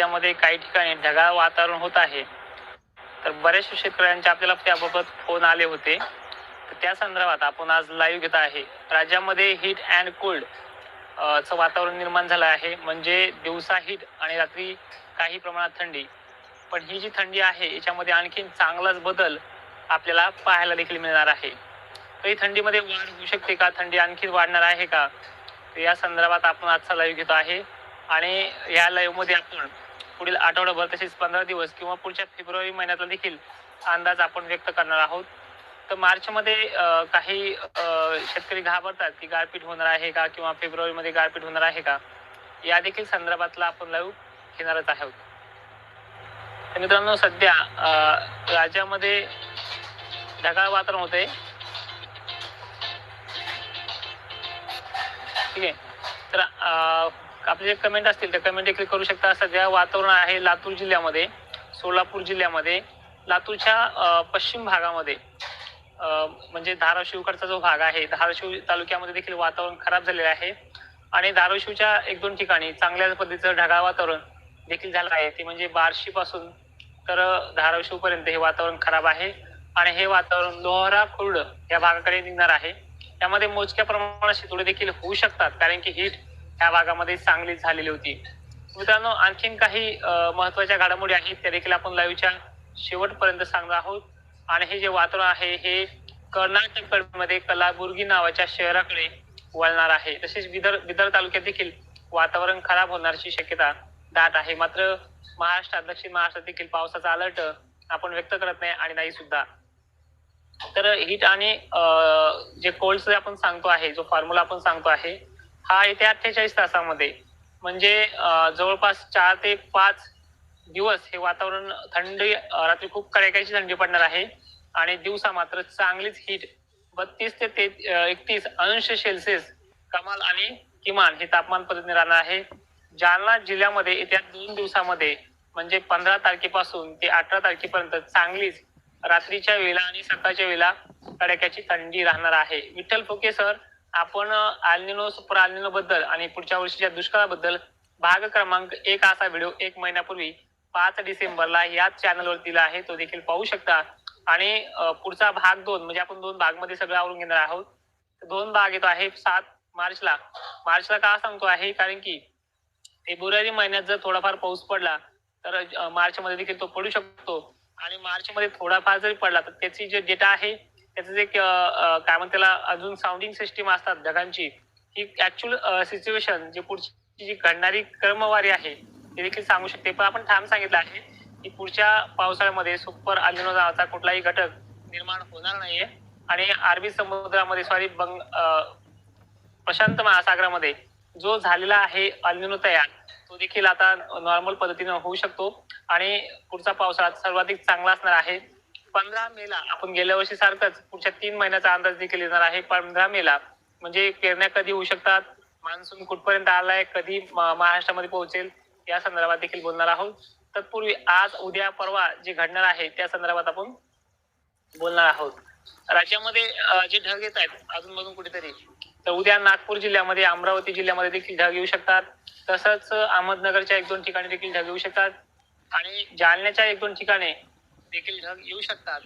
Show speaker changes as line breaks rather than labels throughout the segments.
राज्यामध्ये काही ठिकाणी ढगाळ वातावरण होत आहे. तर बऱ्याचशा शेतकऱ्यांचे आपल्याला त्याबाबत फोन आले होते. तर त्या संदर्भात आपण आज लाईव्ह घेत आहे. राज्यामध्ये हीट अँड कोल्ड चं वातावरण निर्माण झालं आहे. म्हणजे दिवसा हीट आणि रात्री काही प्रमाणात थंडी. पण ही जी थंडी आहे याच्यामध्ये आणखीन चांगलाच बदल आपल्याला पाहायला देखील मिळणार आहे. तर ही थंडीमध्ये वाढ होऊ शकते का? थंडी आणखीन वाढणार आहे का? तर या संदर्भात आपण आजचा लाईव्ह घेतो आहे. आणि या लाईव्हमध्ये आपण पुढील आठवडाभर तसेच पंधरा दिवस किंवा पुढच्या फेब्रुवारी महिन्यातला देखील अंदाज आपण व्यक्त करणार आहोत. तर मार्चमध्ये काही शेतकरी घाबरतात की गारपीट होणार आहे का किंवा फेब्रुवारीमध्ये गारपीट होणार आहे का? या देखील संदर्भातला आपण लाईव्ह घेणारच आहोत. तर मित्रांनो सध्या अं, राज्यामध्ये ढगाळ वातावरण होते ठीक आहे. तर अं, आपले जे कमेंट असतील ते कमेंट देखील करू शकता. सध्या वातावरण आहे लातूर जिल्ह्यामध्ये सोलापूर जिल्ह्यामध्ये लातूरच्या पश्चिम भागामध्ये म्हणजे धाराशिवकडचा जो भाग आहे धाराशिव तालुक्यामध्ये देखील वातावरण खराब झालेलं आहे. आणि धाराशिवच्या एक दोन ठिकाणी चांगल्या पद्धतीचं ढगाळ वातावरण देखील झालं आहे. ते म्हणजे बार्शी पासून तर धाराशिव पर्यंत हे वातावरण खराब आहे. आणि हे वातावरण लोहरा खुर्ड या भागाकडे निघणार आहे. त्यामध्ये मोजक्या प्रमाणात शितोडे देखील होऊ शकतात कारण की हीट ह्या भागामध्ये चांगली झालेली होती. मित्रांनो आणखीन काही महत्त्वाच्या घडामोडी आहेत त्या देखील आपण लाईव्हच्या शेवटपर्यंत सांगणार आहोत. आणि हे जे वातावरण आहे हे कर्नाटकमध्ये कलाबुर्गी नावाच्या शहराकडे वळणार आहे. तसेच बिदर बिदर तालुक्यात देखील वातावरण खराब होण्याची शक्यता दाट आहे. मात्र महाराष्ट्रात दक्षिण महाराष्ट्रात देखील पावसाचा अलर्ट आपण व्यक्त करत नाही आणि नाही सुद्धा. तर हिट आणि जे कोल्डचं आपण सांगतो आहे जो फॉर्म्युला आपण सांगतो आहे हा येत्या अठ्ठेचाळीस तासामध्ये. म्हणजे जवळपास चार ते पाच दिवस हे वातावरण थंडी रात्री खूप कडाक्याची थंडी पडणार आहे. आणि दिवसा मात्र चांगलीच हीट बत्तीस ते एकतीस अंश सेल्सिअस कमाल आणि किमान हे तापमान पद्धतीने राहणार आहे. जालना जिल्ह्यामध्ये येत्या दोन दिवसामध्ये म्हणजे पंधरा तारखेपासून ते अठरा तारखेपर्यंत चांगलीच रात्रीच्या वेळेला आणि सकाळच्या वेळेला कडाक्याची थंडी राहणार आहे. विठ्ठल फुके सर आपण आलनिनो सुपर आलनिनो बद्दल आणि पुढच्या वर्षीच्या दुष्काळाबद्दल भाग क्रमांक एक असा व्हिडिओ एक महिन्यापूर्वी पाच डिसेंबरला याच चॅनलवर दिला आहे. तो देखील पाहू शकता. आणि पुढचा भाग दोन म्हणजे आपण दोन भागमध्ये सगळं आवरून घेणार आहोत. दोन भाग येतो आहे सात मार्चला. मार्चला का सांगतो आहे? कारण की फेब्रुवारी महिन्यात जर थोडाफार पाऊस पडला तर मार्च मार्चमध्ये देखील तो पडू शकतो. आणि मार्चमध्ये थोडाफार जरी पडला तर त्याची जे डेटा आहे त्याचं जे काय म्हणतात त्याला अजून साऊंडिंग सिस्टीम असतात ढगांची ही ऍक्च्युअल सिच्युएशन जे पुढची जी घडणारी क्रमवारी आहे ते देखील सांगू शकते. पण आपण ठाम सांगितलं आहे की पुढच्या पावसाळ्यामध्ये सुपर अलिनो नावाचा कुठलाही घटक निर्माण होणार नाहीये. आणि अरबी समुद्रामध्ये सॉरी बंग प्रशांत महासागरामध्ये जो झालेला आहे अल्निनो तयार तो देखील आता नॉर्मल पद्धतीने होऊ शकतो. आणि पुढचा पावसाळा सर्वाधिक चांगला असणार आहे. पंधरा मेला आपण गेल्या वर्षी सारखंच पुढच्या तीन महिन्याचा अंदाज देखील येणार आहे. पंधरा मेला म्हणजे पेरण्या कधी होऊ शकतात मान्सून कुठपर्यंत आलाय कधी महाराष्ट्रामध्ये पोहोचेल या संदर्भात देखील बोलणार आहोत. तत्पूर्वी आज उद्या परवा जे घडणार आहे त्या संदर्भात आपण बोलणार आहोत. राज्यामध्ये जे ढग येत आहेत अजून मधून कुठेतरी तर उद्या नागपूर जिल्ह्यामध्ये अमरावती जिल्ह्यामध्ये देखील ढग येऊ शकतात. तसंच अहमदनगरच्या एक दोन ठिकाणी देखील ढग येऊ शकतात. आणि जालन्याच्या एक दोन ठिकाणी देखील ढग येऊ शकतात.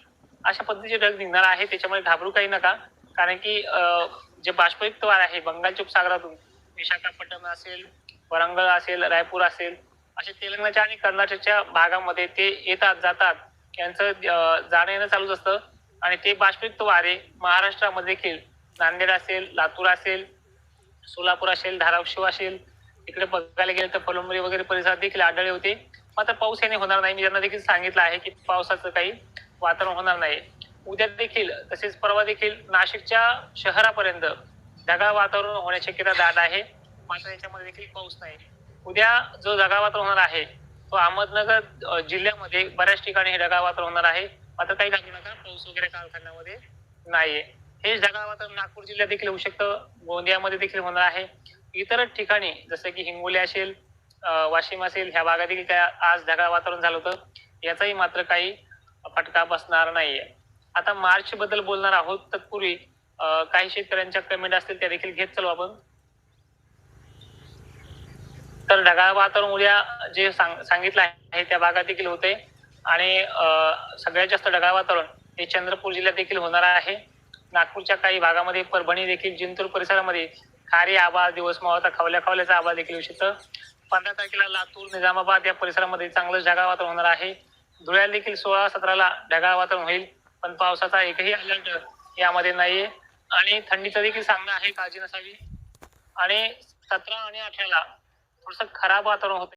अशा पद्धतीचे ढग निघणार आहे त्याच्यामुळे घाबरू काही नका. कारण की अं, जे बाष्पयुक्त वार आहे बंगालच्या उपसागरातून विशाखापट्टणम असेल वरंगळ असेल रायपूर असेल असे तेलंगणाच्या आणि कर्नाटकच्या भागामध्ये ते येतात जातात. यांचं जाणं येणं चालूच असतं. आणि ते बाष्पयुक्त वारे महाराष्ट्रामध्ये देखील नांदेड असेल लातूर असेल सोलापूर असेल धाराशिव असेल इकडे बघायला गेलं तर फलंबरी वगैरे परिसरात देखील आढळले होते. मात्र पाऊस याने होणार नाही. मी त्यांना देखील सांगितलं आहे की पावसाचं काही वातावरण होणार नाही. उद्या देखील तसेच परवा देखील नाशिकच्या शहरापर्यंत ढगाळ वातावरण होण्याची शक्यता दाट आहे. मात्र याच्यामध्ये देखील पाऊस नाही. उद्या जो ढगाळ वातावरण होणार आहे तो अहमदनगर जिल्ह्यामध्ये बऱ्याच ठिकाणी हे ढगाळ वातावरण होणार आहे. मात्र काही घालू नका पाऊस वगैरे कारखान्यामध्ये नाहीये. हेच ढगाळ वातावरण नागपूर जिल्ह्यात देखील होऊ शकतं. गोंदियामध्ये देखील होणार आहे. इतर ठिकाणी जसं की हिंगोली असेल वाशिम असेल ह्या भागातील देखील काय आज ढगाळ वातावरण झालं होतं. याचाही मात्र काही फटका बसणार नाहीये. आता मार्च बद्दल बोलणार आहोत तत्पूर्वी काही शेतकऱ्यांच्या कमेंट असतील त्या देखील घेत चालू आपण. तर ढगाळ वातावरण उद्या जे सांग सांगितलं आहे त्या भागात देखील होते. आणि अं, सगळ्यात जास्त ढगाळ वातावरण हे चंद्रपूर जिल्ह्यात देखील होणार आहे. नागपूरच्या काही भागामध्ये परभणी देखील जिंतूर परिसरामध्ये खारी आभाळ दिवस मावळता खावल्या खावल्याचा आबा देखील येऊ शकतं पंधरा तारखेला लातूर निजामाबाद या परिसरामध्ये चांगलं ढगाळ वातावरण होणार आहे. धुळ्या देखील सोळा सतराला ढगाळ वातावरण होईल पण पावसाचा एकही अलर्ट यामध्ये नाहीये. आणि थंडीचं देखील सांगणं आहे काळजी नसावी. आणि सतरा आणि अठराला थोडस खराब वातावरण होते.